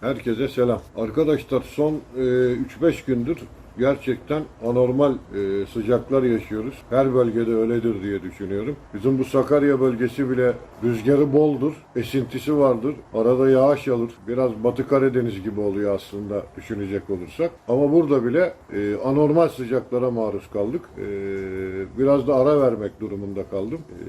Herkese selam. Arkadaşlar son e, 3-5 gündür gerçekten anormal e, sıcaklar yaşıyoruz. Her bölgede öyledir diye düşünüyorum. Bizim bu Sakarya bölgesi bile rüzgarı boldur, esintisi vardır. Arada yağış alır. Biraz Batı Karadeniz gibi oluyor aslında düşünecek olursak. Ama burada bile e, anormal sıcaklara maruz kaldık. E, biraz da ara vermek durumunda kaldım. E,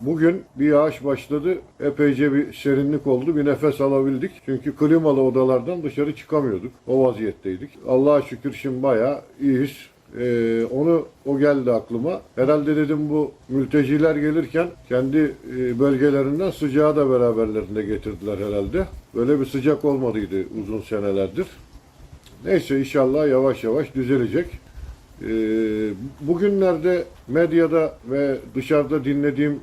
Bugün bir yağış başladı. Epeyce bir serinlik oldu. Bir nefes alabildik. Çünkü klimalı odalardan dışarı çıkamıyorduk. O vaziyetteydik. Allah'a şükür şimdi bayağı iyiyiz. Ee, onu o geldi aklıma. Herhalde dedim bu mülteciler gelirken kendi e, bölgelerinden sıcağı da beraberlerinde getirdiler herhalde. Böyle bir sıcak olmadıydı uzun senelerdir. Neyse inşallah yavaş yavaş düzelecek. Ee, bugünlerde medyada ve dışarıda dinlediğim e,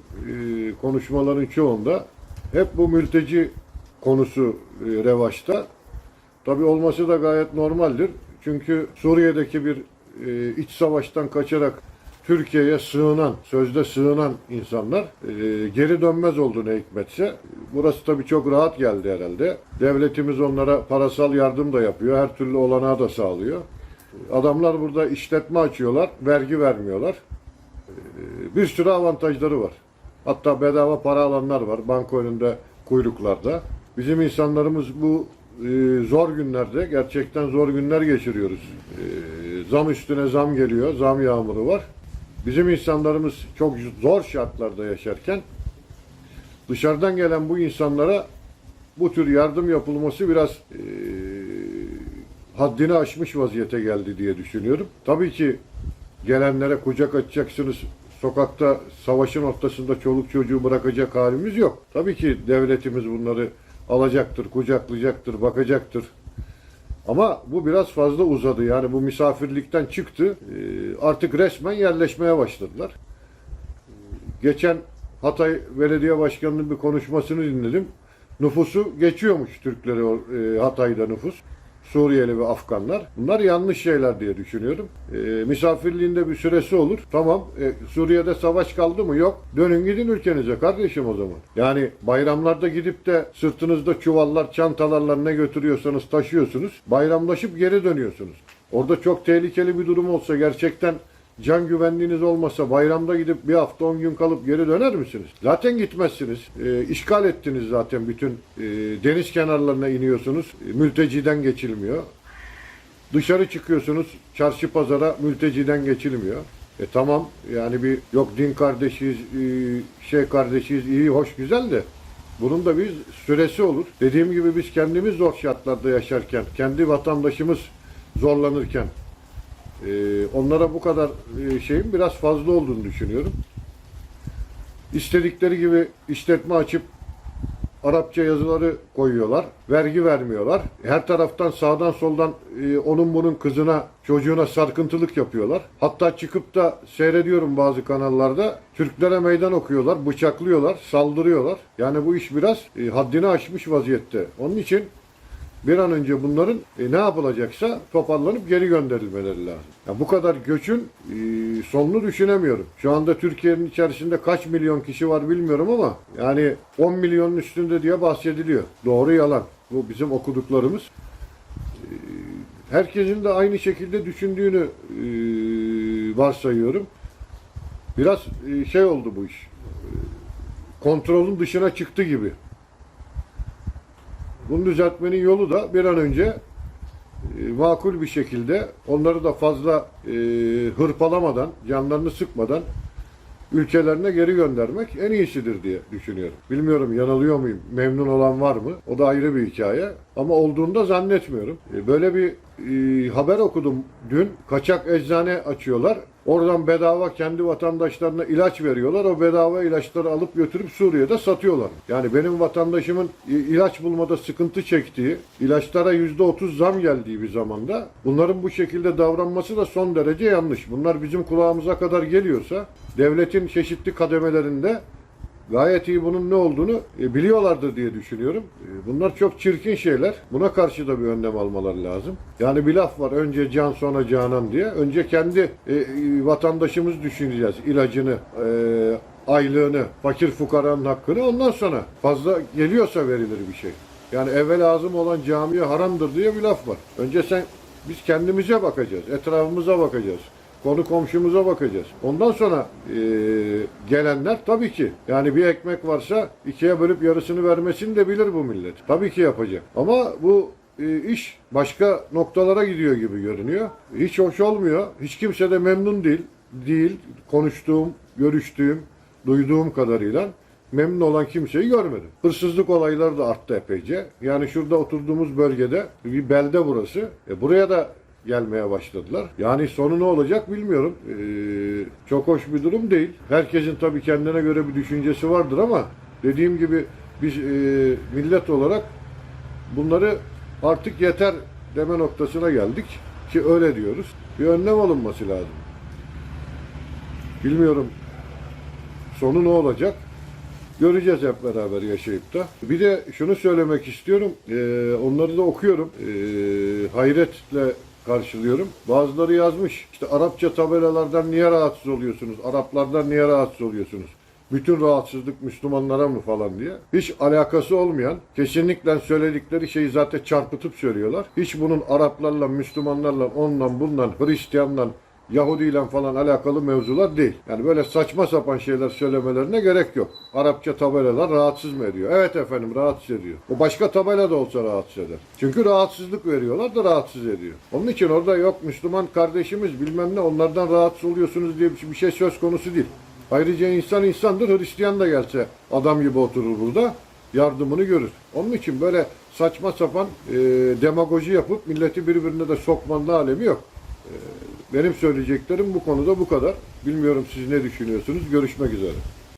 konuşmaların çoğunda hep bu mülteci konusu e, revaçta. Tabi olması da gayet normaldir. Çünkü Suriye'deki bir e, iç savaştan kaçarak Türkiye'ye sığınan, sözde sığınan insanlar e, geri dönmez oldu ne hikmetse. Burası tabii çok rahat geldi herhalde. Devletimiz onlara parasal yardım da yapıyor. Her türlü olanağı da sağlıyor. Adamlar burada işletme açıyorlar, vergi vermiyorlar. Ee, Bir sürü avantajları var. Hatta bedava para alanlar var banka önünde kuyruklarda. Bizim insanlarımız bu e, zor günlerde gerçekten zor günler geçiriyoruz. E, Zam üstüne zam geliyor, zam yağmuru var. Bizim insanlarımız çok zor şartlarda yaşarken dışarıdan gelen bu insanlara bu tür yardım yapılması biraz e, haddini aşmış vaziyete geldi diye düşünüyorum. Tabii ki gelenlere kucak açacaksınız. Sokakta savaşın ortasında çoluk çocuğu bırakacak halimiz yok. Tabii ki devletimiz bunları alacaktır, kucaklayacaktır, bakacaktır. Ama bu biraz fazla uzadı. Yani bu misafirlikten çıktı. Ee, Artık resmen yerleşmeye başladılar. Geçen Hatay Belediye Başkanı'nın bir konuşmasını dinledim. Nüfusu geçiyormuş Türkleri e, Hatay'da nüfus. Suriyeli ve Afganlar. Bunlar yanlış şeyler diye düşünüyorum. E, misafirliğinde bir süresi olur. Tamam. e, Suriye'de savaş kaldı mı? Yok. Dönün gidin ülkenize kardeşim o zaman. Yani bayramlarda gidip de sırtınızda çuvallar, çantalarla ne götürüyorsanız taşıyorsunuz. Bayramlaşıp geri dönüyorsunuz. Orada çok tehlikeli bir durum olsa gerçekten can güvenliğiniz olmasa bayramda gidip bir hafta on gün kalıp geri döner misiniz? Zaten gitmezsiniz. E, işgal ettiniz zaten bütün e, deniz kenarlarına iniyorsunuz. E, mülteciden geçilmiyor. Dışarı çıkıyorsunuz çarşı pazara mülteciden geçilmiyor. E tamam yani bir yok din kardeşiyiz, e, şey kardeşiyiz iyi hoş güzel de bunun da bir süresi olur. Dediğim gibi biz kendimiz zor şartlarda yaşarken, kendi vatandaşımız zorlanırken ee, onlara bu kadar e, şeyin biraz fazla olduğunu düşünüyorum. İstedikleri gibi işletme açıp Arapça yazıları koyuyorlar. Vergi vermiyorlar. Her taraftan sağdan soldan e, onun bunun kızına, çocuğuna sarkıntılık yapıyorlar. Hatta çıkıp da seyrediyorum bazı kanallarda Türklere meydan okuyorlar, bıçaklıyorlar, saldırıyorlar. Yani bu iş biraz e, haddini aşmış vaziyette. Onun için bir an önce bunların e, ne yapılacaksa toparlanıp geri gönderilmeleri lazım. Ya bu kadar göçün e, sonunu düşünemiyorum. Şu anda Türkiye'nin içerisinde kaç milyon kişi var bilmiyorum ama yani 10 milyonun üstünde diye bahsediliyor. Doğru yalan. Bu bizim okuduklarımız. E, herkesin de aynı şekilde düşündüğünü e, varsayıyorum. Biraz e, şey oldu bu iş. E, kontrolün dışına çıktı gibi. Bunu düzeltmenin yolu da bir an önce e, makul bir şekilde onları da fazla e, hırpalamadan, canlarını sıkmadan ülkelerine geri göndermek en iyisidir diye düşünüyorum. Bilmiyorum yanılıyor muyum? Memnun olan var mı? O da ayrı bir hikaye. Ama olduğunda zannetmiyorum. E, böyle bir e, haber okudum dün. Kaçak eczane açıyorlar. Oradan bedava kendi vatandaşlarına ilaç veriyorlar. O bedava ilaçları alıp götürüp Suriye'de satıyorlar. Yani benim vatandaşımın ilaç bulmada sıkıntı çektiği, ilaçlara %30 zam geldiği bir zamanda bunların bu şekilde davranması da son derece yanlış. Bunlar bizim kulağımıza kadar geliyorsa devletin çeşitli kademelerinde gayet iyi bunun ne olduğunu e, biliyorlardır diye düşünüyorum. E, bunlar çok çirkin şeyler. Buna karşı da bir önlem almaları lazım. Yani bir laf var önce can sonra canan diye. Önce kendi e, e, vatandaşımız düşüneceğiz. İlacını, e, aylığını, fakir fukaranın hakkını ondan sonra fazla geliyorsa verilir bir şey. Yani eve lazım olan camiye haramdır diye bir laf var. Önce sen biz kendimize bakacağız, etrafımıza bakacağız. Konu komşumuza bakacağız. Ondan sonra e, gelenler tabii ki yani bir ekmek varsa ikiye bölüp yarısını vermesini de bilir bu millet. Tabii ki yapacak. Ama bu e, iş başka noktalara gidiyor gibi görünüyor. Hiç hoş olmuyor. Hiç kimse de memnun değil. Değil. Konuştuğum, görüştüğüm, duyduğum kadarıyla memnun olan kimseyi görmedim. Hırsızlık olayları da arttı epeyce. Yani şurada oturduğumuz bölgede bir belde burası. E, buraya da gelmeye başladılar. Yani sonu ne olacak bilmiyorum. Ee, çok hoş bir durum değil. Herkesin tabii kendine göre bir düşüncesi vardır ama dediğim gibi biz e, millet olarak bunları artık yeter deme noktasına geldik ki öyle diyoruz. Bir önlem alınması lazım. Bilmiyorum sonu ne olacak? Göreceğiz hep beraber yaşayıp da. Bir de şunu söylemek istiyorum. Ee, onları da okuyorum. Ee, hayretle karşılıyorum. Bazıları yazmış. İşte Arapça tabelalardan niye rahatsız oluyorsunuz? Araplardan niye rahatsız oluyorsunuz? Bütün rahatsızlık Müslümanlara mı falan diye. Hiç alakası olmayan, kesinlikle söyledikleri şeyi zaten çarpıtıp söylüyorlar. Hiç bunun Araplarla, Müslümanlarla, ondan bundan, Hristiyanla, Yahudiyle falan alakalı mevzular değil. Yani böyle saçma sapan şeyler söylemelerine gerek yok. Arapça tabelalar rahatsız mı ediyor? Evet efendim rahatsız ediyor. O başka tabela da olsa rahatsız eder. Çünkü rahatsızlık veriyorlar da rahatsız ediyor. Onun için orada yok Müslüman kardeşimiz bilmem ne onlardan rahatsız oluyorsunuz diye bir şey söz konusu değil. Ayrıca insan insandır. Hristiyan da gelse adam gibi oturur burada. Yardımını görür. Onun için böyle saçma sapan e, demagoji yapıp milleti birbirine de sokmanın alemi yok. Benim söyleyeceklerim bu konuda bu kadar. Bilmiyorum siz ne düşünüyorsunuz. Görüşmek üzere.